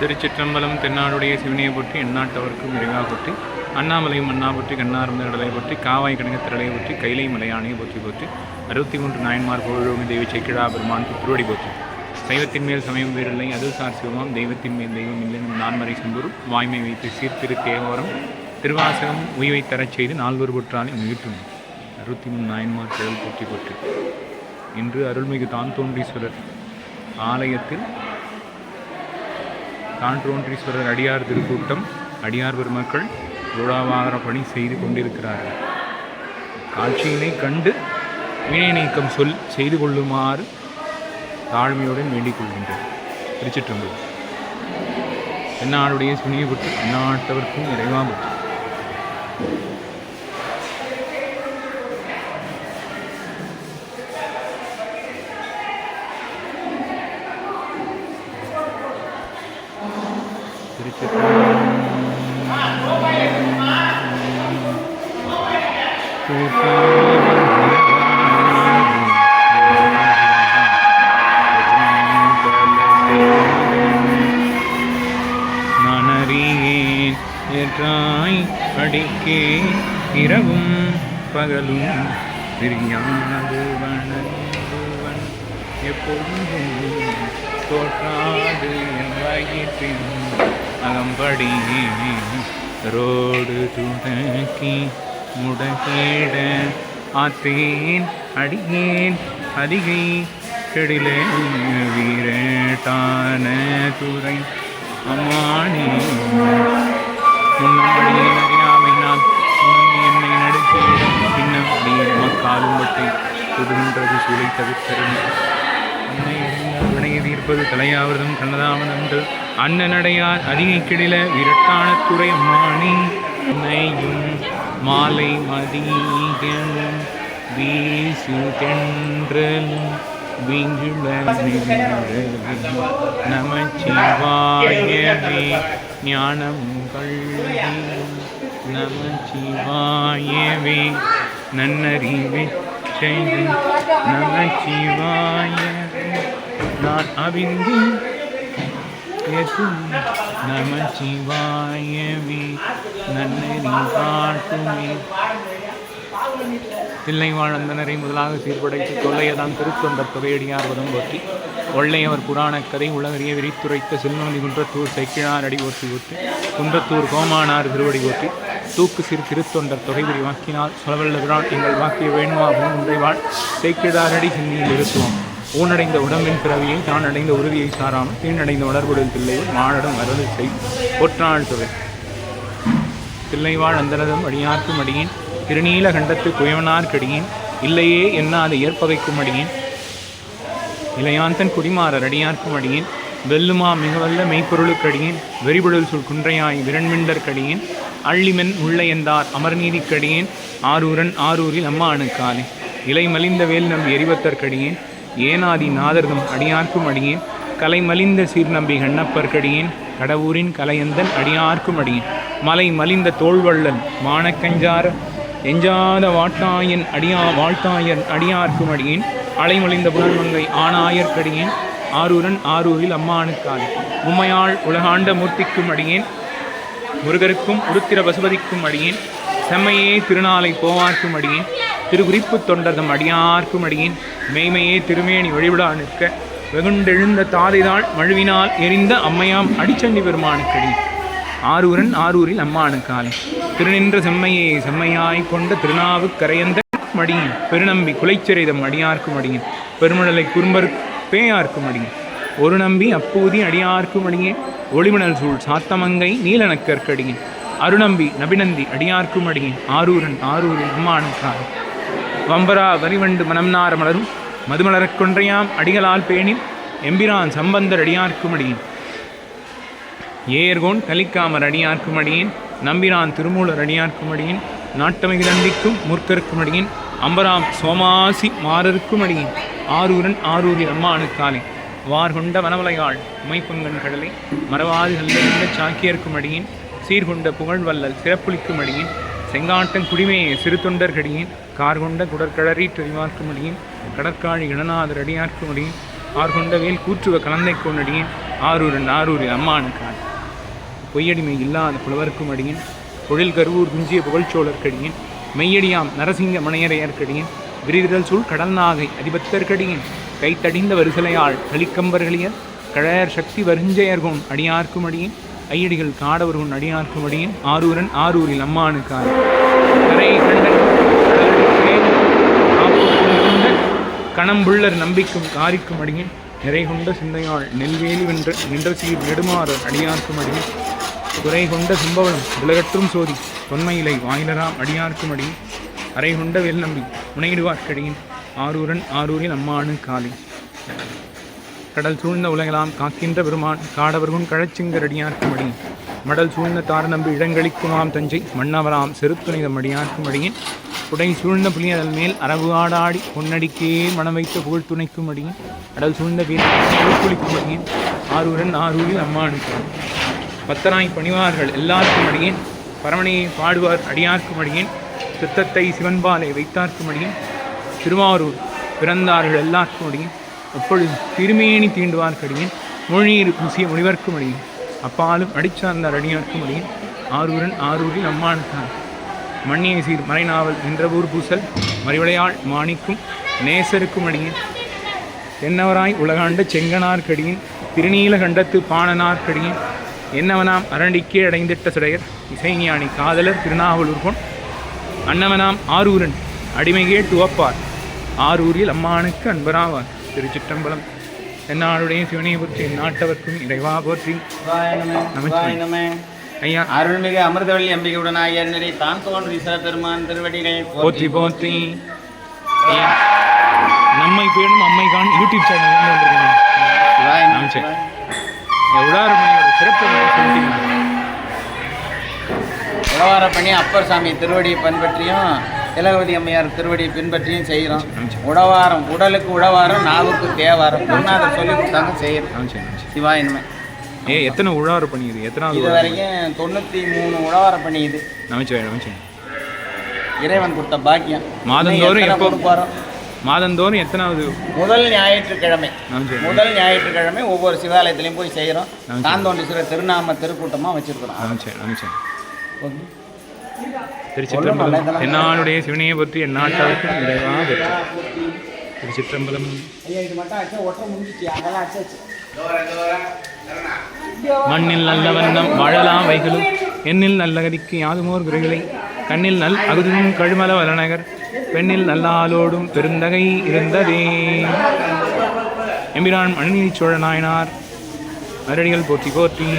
திருச்சிற்றம்பலம் தென்னாடுடைய சிவனையை பற்றி எந்நாட்டவர்க்கும் இறைவா பற்றி அண்ணாமலையும் அண்ணா பற்றி கண்ணார்ந்த கடலை பற்றி காவாய் கணக்க திரளை பற்றி கைலை மலையானையை போற்றி போற்றி அறுபத்தி மூன்று நாயன்மார் பொருளும் தேவி செக்கிழா பெருமான் திருவடி போற்றி. சைவத்தின் மேல் சமயம் வேறில்லை அது சார் சிவமாம் தெய்வத்தின் மேல் தெய்வம் இல்லைனும் நான்மறை செம்பூர் வாய்மை வைத்து சீர்திரு தேவோரம் திருவாசகம் உய்வை தரச் செய்து நால்வர் புற்றாலை நிகழ்த்தும் அறுபத்தி மூணு நாயன்மார் செயல் போற்றி போற்றி இன்று அருள்மிகு தான் தோன்றீஸ்வரர் ஆலயத்தில் தான்றோன்றீஸ்வரர் அடியார் திருக்கூட்டம் அடியார் பெருமக்கள் உழவார பணி செய்து கொண்டிருக்கிறார்கள். காட்சியினை கண்டு வினை நீக்கம் சொல் செய்து கொள்ளுமாறு தாழ்மையுடன் வேண்டிக் கொள்கின்றேன். திருச்சிற்றம்பலம். என்னாளுடைய சுனியை என்னாட்டவர்க்கும் இறைவாபட்டு இறைவா பற்றி ஏற்றாய் அடிக்கே இரவும் பகலும் பிரியாது வணங்குவன் எப்பொழுதும் தோற்றாது என் வயிற்றின் அகம்படி. ரோடு துடக்கி முடக்கிட ஆத்தேன் அடியேன் அதிகை கெடிலே வீரட்டான துறை அம்மானி. முன்னபடியே அறியாமை நான் என்னை நடுக்கியிடம் பின்னபடியே மக்காலும் பட்டு புதுன்றது சூளை தவிர்த்தரும் அன்னை தீர்ப்பது தலையாவதும் கண்ணதாவதன்று அண்ணனடையார் அதிகை கிடில விரட்டான துறை அம்மானி மாலை மதியமும் வீசு தென்றலும் நமச்சிவாயவே. ஞானம் கல்வியும் நமச்சிவாயவே. நன்னறிவை செய்து நமச்சிவாயவே. நான் அவிந்து எதும் நமச்சிவாயவே நன்னறி காட்டுமே. தில்லை வாழ்ந்தனரை முதலாக சீர்படைத்து தொல்லையதான் திருத்தொண்டர் தொகையடியார்வதும் போற்றி ஒள்ளையவர் புராணக் கதை உலகறிய விரித்துரைத்த செல்வந்தி குன்றத்தூர் சைக்கிழார் அடி ஓற்றி ஓற்றி குன்றத்தூர் கோமானார் திருவடி ஓற்றி தூக்கு சிறு திருத்தொண்டர் தொகை வாக்கினால் சொல்லவல்ல எங்கள் வாக்கிய வேணுமாகவும் ஒன்றை வாழ் சேக்கிழாரடி ஹிந்தியில் இருத்துவோம் ஊனடைந்த உடம்பின் பிறவியை தான் அடைந்த உறுதியை சாராமல் தீனடைந்த உணர்வுடன் பிள்ளையை மானடம் வரது செய். ஒற்றாள் தொகை தில்லைவாழ் அந்தரதம் அடியார்க்கும் அடியேன் திருநீல கண்டத்து குயவனார்க்கடியேன் இல்லையே என்னாது ஏற்பவைக்கும் அடியேன் இளையாந்தன் குடிமாறர் அடியார்க்கும் அடியேன் வெல்லுமா மிகவல்ல மெய்ப்பொருளுக்கடியேன் வெறிபுடல் சொல் குன்றையாய் விரண்மிண்டற்கடியேன் அள்ளிமென் முள்ளையந்தார் அமர்நீதிக்கடியேன் ஆரூரன் ஆரூரில் அம்மானுக்காலே இலை மலிந்த வேல் நம் எரிவத்தற்கடியேன் ஏனாதி நாதர்தம் அடியார்க்கும் அடியேன். கலை மலிந்த சீர்நம்பி கண்ணப்பர்க்கடியேன் கடவுரின் கலையந்தன் அடியார்க்கும் அடியேன். மலை மலிந்த தோள்வள்ளல் மானக்கஞ்சார. எஞ்சாத வாட்டாயன் அடியா வாழ்த்தாயன் அடியார்க்கும் அடியேன். அலைமலிந்த புலன்மங்கை ஆணாயர்க்கடியேன் ஆரூரன் ஆரூரில் அம்மானுக்காலே உம்மையாள் உலகாண்ட மூர்த்திக்கும் அடியேன். முருகருக்கும் உருத்திர பசுபதிக்கும் அடியேன். செம்மையே திருநாளை போவார்க்கும் அடியேன். திருகுறிப்பு தொண்டர்தம் அடியார்க்கும் அடியேன். மெய்மையே திருமேனி வழிவிடா நிற்க. வெகுண்டெழுந்த தாதைதாள் மழுவினால் எரிந்த அம்மையாம் அடிச்சண்டி பெருமானுக்கடி. ஆரூரன் ஆரூரில் அம்மானுக்காலே திருநின்ற செம்மையை செம்மையாய் கொண்ட திருநாவுக்கரையந்த மடியின். பெருநம்பி குலைச்சிறைதம் அடியார்க்கும் அடியேன் பெருமழலை குறும்பர் பேயார்க்கும் அடியேன் ஒரு நம்பி அப்பூதி அடியார்க்கும் அடியேன் ஒளிமணல் சூழ் சாத்தமங்கை நீலனக்கற்கடியின் அருநம்பி நபிநந்தி அடியார்க்கும் அடியேன் ஆரூரன் ஆரூரில் அம்மானுக்காலே வம்பரா வரிவண்டு மனம்நார மலரும். மதுமலரக் கொன்றையாம் அடிகளால் பேணின் எம்பிரான் சம்பந்தர் அடியார்க்கும் அடியின் ஏர்கோன் கலிக்காமர் அடியார்க்கும் அடியின் நம்பிரான் திருமூலர் அடியார்க்கும் அடியின் நாட்டமிகு தண்டிக்கும் முற்கருக்கும் அம்பராம் சோமாசி மாறருக்கும் அடியின் ஆரூரன் ஆரூரில் அம்மானுக்காலே. வார்கொண்ட வனவலையாள் உமைப்பங்கன் கடலை மறவாது கல்லறிந்த சாக்கியர்க்கும் அடியேன் சீர்கொண்ட புகழ்வல்லல் சிறப்புளிக்கும் அடியின் செங்காட்டன் குடிமையே சிறு தொண்டர்கடியின் கார்கொண்ட குடற்கழறி தெரிவார்க்குமடியின் கடற்காழி இளநாதர் அடியார்க்கும் அடியேன் ஆர்கொண்ட கூற்றுவ கலந்தை கொண்டடியேன் ஆரூரன் ஆரூரில் அம்மானுக்கான் பொய்யடிமை இல்லாத புலவருக்கும் அடியேன் தொழில் கருவூர் குஞ்சிய புகழ்ச்சோழர்க்கடியேன் மெய்யடியாம் நரசிங்க மணையரையர்க்கடியேன் விரிதல் சூழ் கடல் நாகை அதிபத்தர்க்கடியேன் கைத்தடிந்த வரிசலையாள் கலிக்கம்பர்களியர் கழையர் சக்தி வருஞ்செயர்கோன் அடியார்க்கும் அடியேன் ஐயடிகள் காடவர்கோன் அடியார்க்கும் அடியேன் ஆரூரன் ஆரூரில் அம்மானுக்கான் கரை கண்டன் கணம்புள்ளர் நம்பிக்கும் காரிக்கும் அடியின் நிறை கொண்ட சிந்தையாள் நெல்வேலி வென்ற நின்ற சீர் நெடுமாறு அடியார்க்கும் அடியின் குறை கொண்ட சிம்பவளம் உலகற்றும் சோதி தொன்மையிலை வாயிலராம் அடியார்க்கும் அடியின் அரை கொண்ட வேல் நம்பி முனையிடுவார்க்கடியின் ஆரூரன் ஆரூரில் அம்மானு காலி. கடல் சூழ்ந்த உலகலாம் காக்கின்ற பெருமான் கழச்சிங்கர் கழச்சிங்கரடியார்க்கும் அடியின் மடல் சூழ்ந்த தார நம்பி இடங்களிக்குமாம் தஞ்சை மன்னவராம் செருத்துணிதம் அடியார்க்கும் அடியின் குடை சூழ்ந்த புலியதல் மேல் அரபு ஆடாடி பொன்னடிக்கே மனம் வைத்த புகழ் துணைக்கும் அடியும் அடல் சூழ்ந்த வீரக்குளிக்கும் அடியேன் ஆரூரன் ஆரூரி அம்மானுக்கு பத்தராய் பணிவார்கள் எல்லாருக்கும் அடியேன் பரமனையை பாடுவார் அடியார்க்கும் அடியேன் சித்தத்தை சிவன்பாலை வைத்தார்க்கும் அடியேன் திருவாரூர் பிறந்தார்கள் எல்லாருக்கும் அடியேன் அப்பொழுது திருமேனி தீண்டுவார்க்கடியேன் மொழியில் பூசிய முனிவர்க்கும் அடியேன் அப்பாலும் அடிச்சார்ந்தார் அடியார்க்கும் அடியேன் ஆரூரன் ஆரூரில் அம்மானுக்கான் மண்ணிய சீர் மறைநாவல் நின்றவூர் பூசல் மறிவளையாள் மாணிக்கும் நேசருக்கும் அடியேன் என்னவராய் உலகாண்ட செங்கனார்க்கடியின் திருநீலகண்டத்து பாணனார்க்கடியின் என்னவனாம் அரண்டிக்கே அடைந்திட்ட சுடையர் இசைஞானி காதலர் திருநாவலூர் பொன் அன்னவனாம் ஆரூரன் அடிமைகே துவப்பார் ஆரூரில் அம்மானுக்கு அன்பராவார் திருச்சிற்றம்பலம். என்னாளுடைய சிவனையை பற்றி நாட்டவர்க்கும் இறைவா போற்றி. நமச்சிவாய. ஐயா. அருள்மிகு அமிர்தவள்ளி அம்பிகையுடன் ஆகிய தான் தோன்றி சிவபெருமான் திருவடிகளை போற்றி போற்றி. நம்மை பேணும் அம்மை கான் யூடியூப் சேனல். சிவாய. உடாரமணியோட சிறப்பு சொல்லிட்டீங்களா உழவாரப்பணி அப்பர் சாமி திருவடியை பின்பற்றியும் திலகவதி அம்மையார் திருவடியை பின்பற்றியும் செய்கிறோம். உழவாரம் உடலுக்கு உழவாரம் நாவுக்கு தேவாரம். குருநாதர் சொல்லி கொடுத்தாங்க செய்கிறோம் நமச்சிவாய, நமச்சிவாய. ஏ எத்தனை உழாறு பணி இது எத்தனாவது இது? வரைக்கும் தொண்ணூற்றி மூணு உழவாரப்பணி இது நமச்சிவாய நமச்சிவாய இறைவன் கொடுத்த பாக்கியம். மாதந்தோறும் எப்போ? கொடுப்பாரோ? மாதந்தோறும் எத்தனாவது முதல் ஞாயிற்றுக்கிழமை. முதல் ஞாயிற்றுக்கிழமை ஒவ்வொரு சிவாலயத்திலையும் போய் செய்கிறோம். தாந்தோண்டீஸ்வரர் திருநாம திருக்கூட்டமாக வச்சுருக்கிறோம். நமச்சிவாய நமச்சிவாய ஓகே. திருச்சிற்றம்பலம் என்னாளுடைய சிவனையை பற்றி எந்நாட்டவர்க்கும் இறைவா போற்றி. திருச்சிற்றம்பலம். ஐயா இது மட்டும் அச்சா ஒற்றை முடிஞ்சிச்சு. அதெல்லாம் அச்சாச்சு மண்ணில் நல்ல வண்ணம் வாழலாம் வைகளும் எண்ணில் நல்ல கதிக்கு யாதுமோர் குறைகளை கண்ணில் நல் அகுதும் கழுமல வலநகர் பெண்ணில் நல்லாலோடும் பெருந்தகை இருந்ததே. எம்பிரான் மணிநீதி சோழ நாயனார் மரடிகள் போற்றி போற்றி.